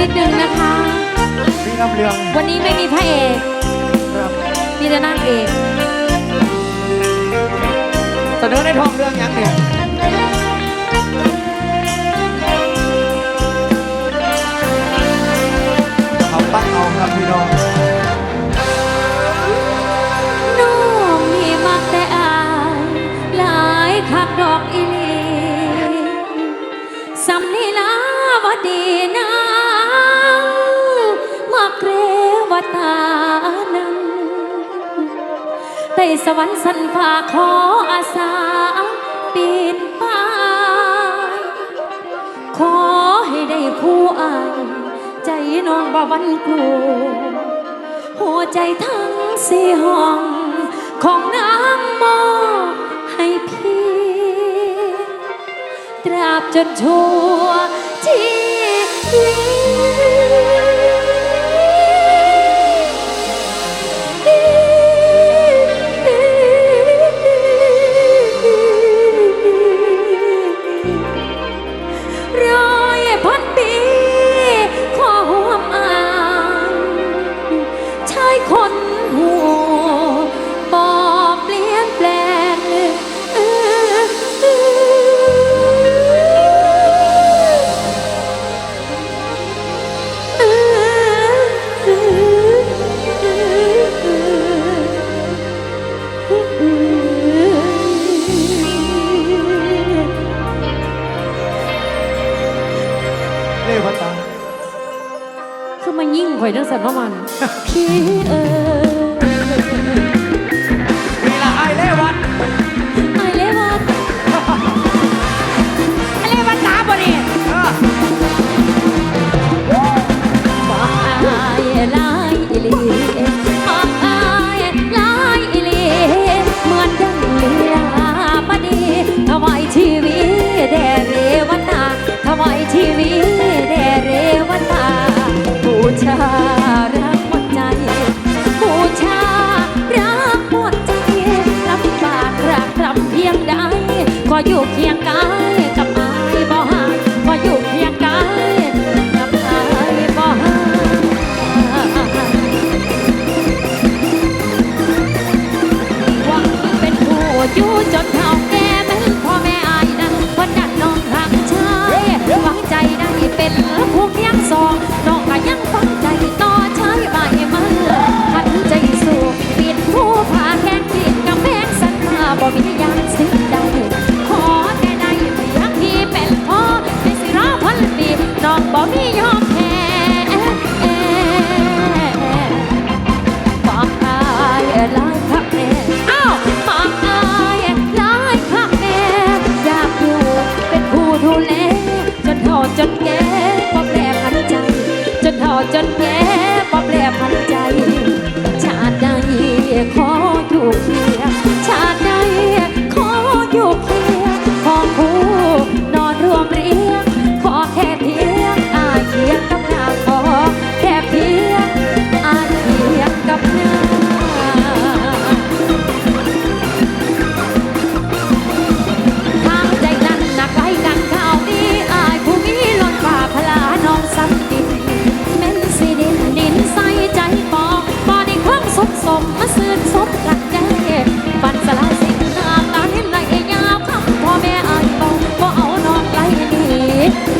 นิดนึงนะคะ พี่น้ำเรืองวันนี้ไม่มีพระเอกมีแต่นางเอก เสนอด้ทองเรื่องยังเนี่ย วยสวรรค์สันฟ้าขออาสาปีนป้ายขอให้ได้คู่อายใจน้องบ่วันกลัวหัวใจทั้งสี่ห้องของน้ำมอให้พี่ตราบจนชัวที่วิต ของมัน พี่เอ๋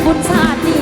บุญชาติ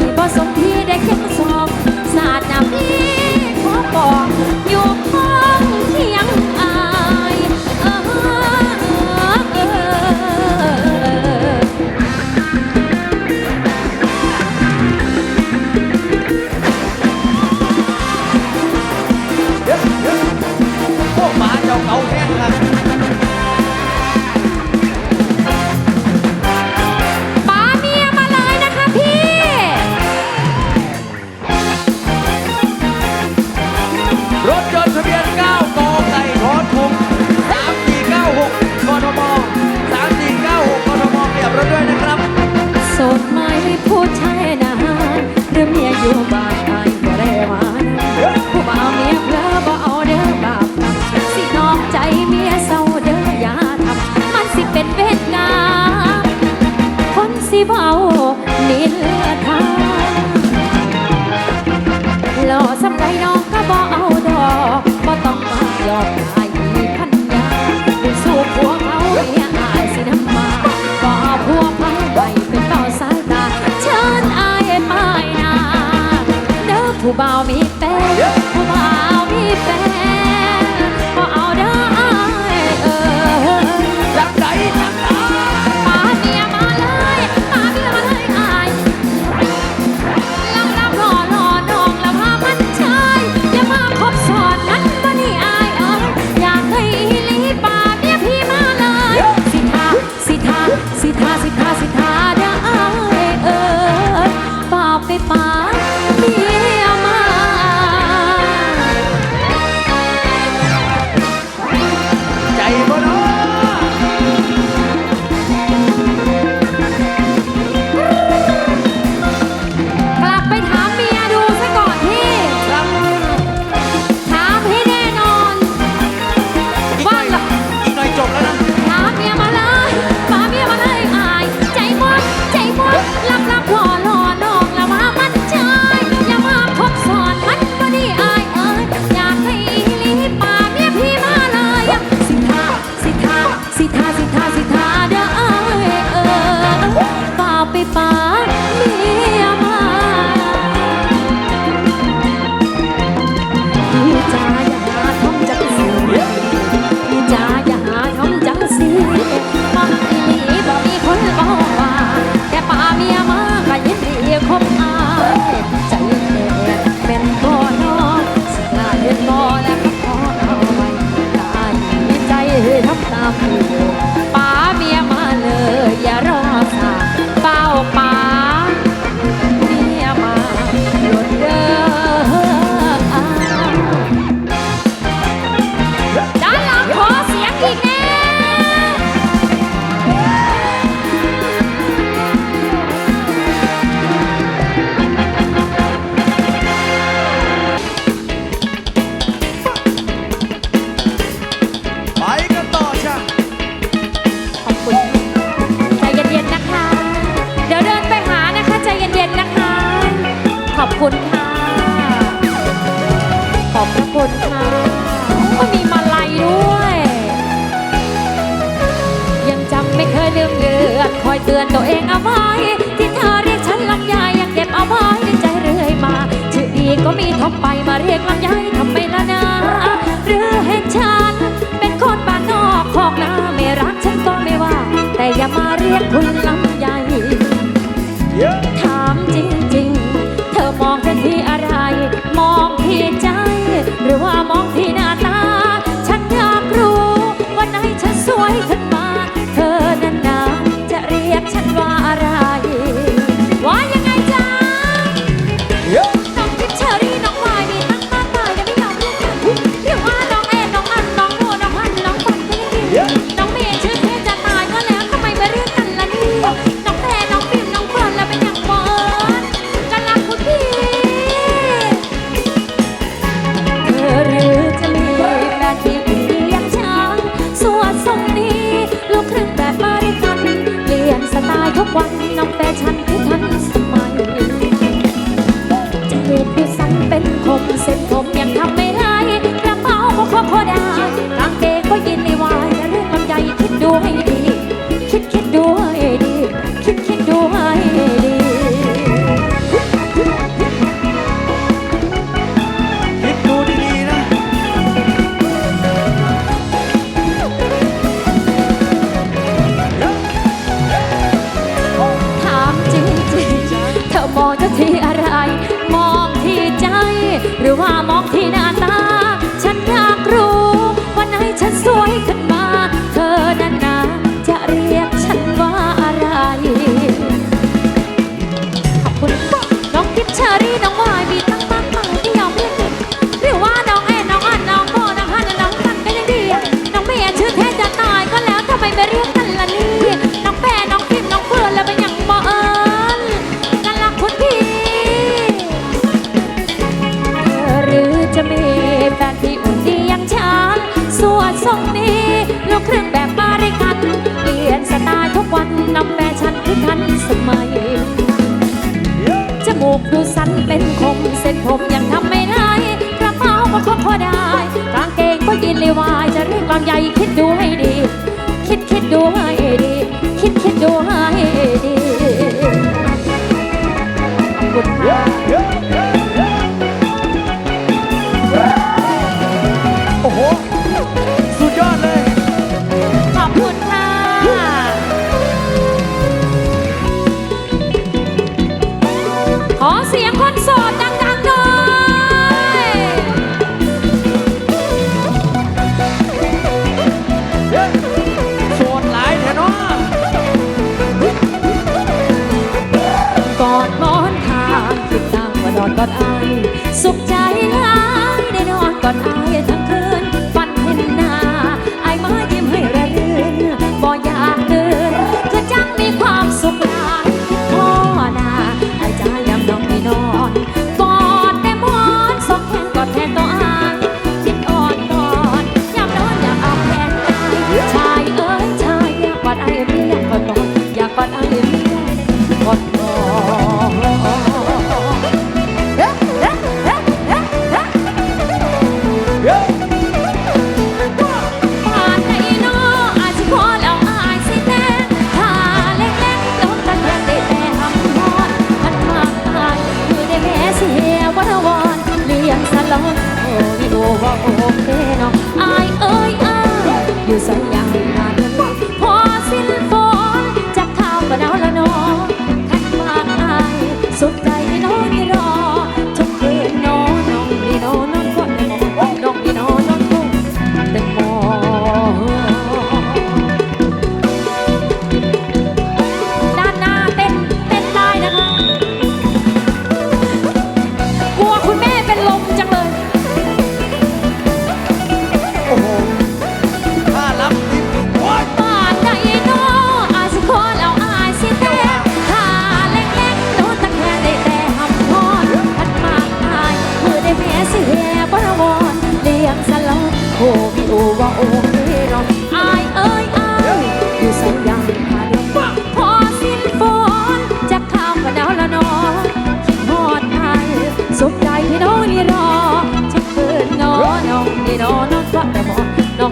เตือนตัวเองเอาไว้ที่เธอเรียกฉันลำยายยังเก็บเอาไว้ในใจเรื่อยมา ชื่อดีก็มีทบไปมาเรียกลำ ด้วย ดูสันเป็นคมเส้นผมยังทำไม่ได้กระเป๋าก็พกพอได้ กางเกงก็ยินเลยวาย จะเรียกาำใหญ่คิดดูให้ดี คิดคิดดูให้ดี คิดคิดดูให้ดี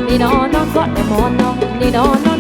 นี่นอนนอนกอดแม่หมอนน้องนี่นอน